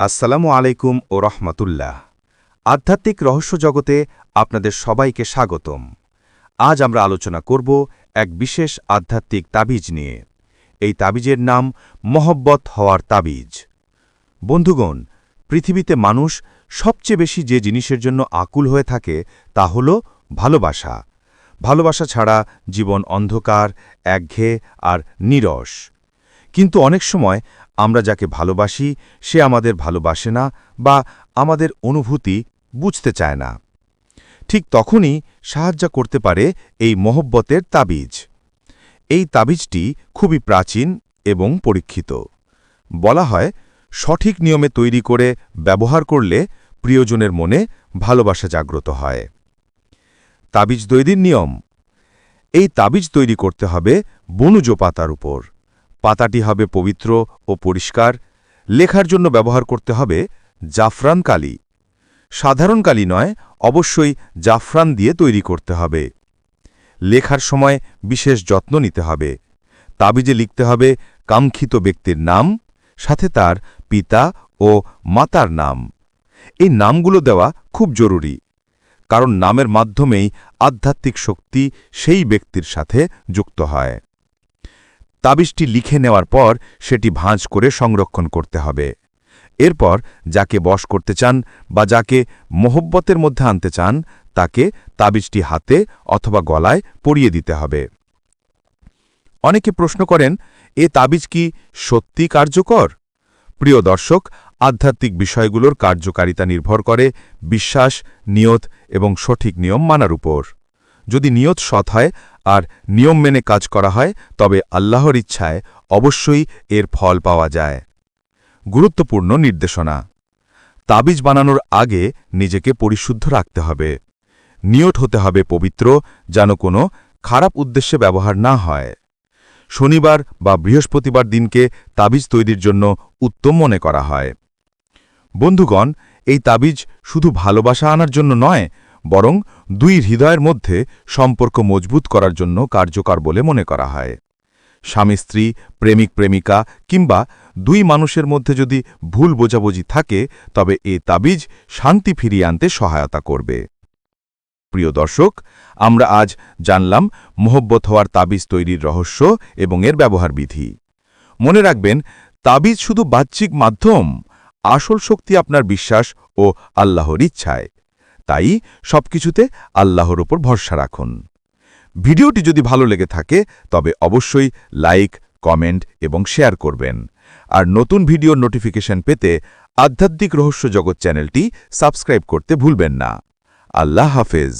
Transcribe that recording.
আসসালামু আলাইকুম ও রহমতুল্লাহ। আধ্যাত্মিক রহস্য জগতে আপনাদের সবাইকে স্বাগতম। আজ আমরা আলোচনা করব এক বিশেষ আধ্যাত্মিক তাবিজ নিয়ে। এই তাবিজের নাম মহব্বত হওয়ার তাবিজ। বন্ধুগণ, পৃথিবীতে মানুষ সবচেয়ে বেশি যে জিনিসের জন্য আকুল হয়ে থাকে তা হল ভালোবাসা। ভালোবাসা ছাড়া জীবন অন্ধকার, একঘেয়ে আর নিরস। কিন্তু অনেক সময় আমরা যাকে ভালোবাসি, সে আমাদের ভালোবাসে না বা আমাদের অনুভূতি বুঝতে চায় না। ঠিক তখনই সাহায্য করতে পারে এই মহব্বতের তাবিজ। এই তাবিজটি খুবই প্রাচীন এবং পরীক্ষিত। বলা হয়, সঠিক নিয়মে তৈরি করে ব্যবহার করলে প্রিয়জনের মনে ভালোবাসা জাগ্রত হয়। তাবিজ তৈরির নিয়ম। এই তাবিজ তৈরি করতে হবে বনুজ পাতার উপর। পাতাটি হবে পবিত্র ও পরিষ্কার। লেখার জন্য ব্যবহার করতে হবে জাফরান কালি। সাধারণ কালি নয়, অবশ্যই জাফরান দিয়ে তৈরি করতে হবে। লেখার সময় বিশেষ যত্ন নিতে হবে। তাবিজে লিখতে হবে কাঙ্ক্ষিত ব্যক্তির নাম, সাথে তার পিতা ও মাতার নাম। এই নামগুলো দেওয়া খুব জরুরি, কারণ নামের মাধ্যমেই আধ্যাত্মিক শক্তি সেই ব্যক্তির সাথে যুক্ত হয়। তাবিজটি লিখে নেওয়ার পর সেটি ভাঁজ করে সংরক্ষণ করতে হবে। এরপর যাকে বশ করতে চান বা যাকে মোহব্বতের মধ্যে আনতে চান, তাকে তাবিজটি হাতে অথবা গলায় পরিয়ে দিতে হবে। অনেকে প্রশ্ন করেন, এ তাবিজ কি সত্যি কার্যকর? প্রিয় দর্শক, আধ্যাত্মিক বিষয়গুলোর কার্যকারিতা নির্ভর করে বিশ্বাস, নিয়ত এবং সঠিক নিয়ম মানার উপর। যদি নিয়ত সৎ হয় আর নিয়ম মেনে কাজ করা হয়, তবে আল্লাহর ইচ্ছায় অবশ্যই এর ফল পাওয়া যায়। গুরুত্বপূর্ণ নির্দেশনা। তাবিজ বানানোর আগে নিজেকে পরিশুদ্ধ রাখতে হবে। নিয়ট হতে হবে পবিত্র, যেন কোনো খারাপ উদ্দেশ্যে ব্যবহার না হয়। শনিবার বা বৃহস্পতিবার দিনকে তাবিজ তৈরির জন্য উত্তম মনে করা হয়। বন্ধুগণ, এই তাবিজ শুধু ভালোবাসা আনার জন্য নয় বরং দুই হৃদয়ের মধ্যে সম্পর্ক মজবুত করার জন্য কার্যকর বলে মনে করা হয়। স্বামী, স্ত্রী, প্রেমিক, প্রেমিকা কিংবা দুই মানুষের মধ্যে যদি ভুল বোঝাবুঝি থাকে, তবে এ তাবিজ শান্তি ফিরিয়ে আনতে সহায়তা করবে। প্রিয় দর্শক, আমরা আজ জানলাম মোহব্বত হওয়ার তাবিজ তৈরির রহস্য এবং এর ব্যবহার বিধি। মনে রাখবেন, তাবিজ শুধু বাহ্যিক মাধ্যম, আসল শক্তি আপনার বিশ্বাস ও আল্লাহর ইচ্ছায়। তাই সবকিছুতে আল্লাহর ওপর ভরসা রাখুন। ভিডিওটি যদি ভালো লেগে থাকে, তবে অবশ্যই লাইক, কমেন্ট এবং শেয়ার করবেন। আর নতুন ভিডিওর নোটিফিকেশন পেতে আধ্যাত্মিক রহস্য জগৎ চ্যানেলটি সাবস্ক্রাইব করতে ভুলবেন না। আল্লাহ হাফেজ।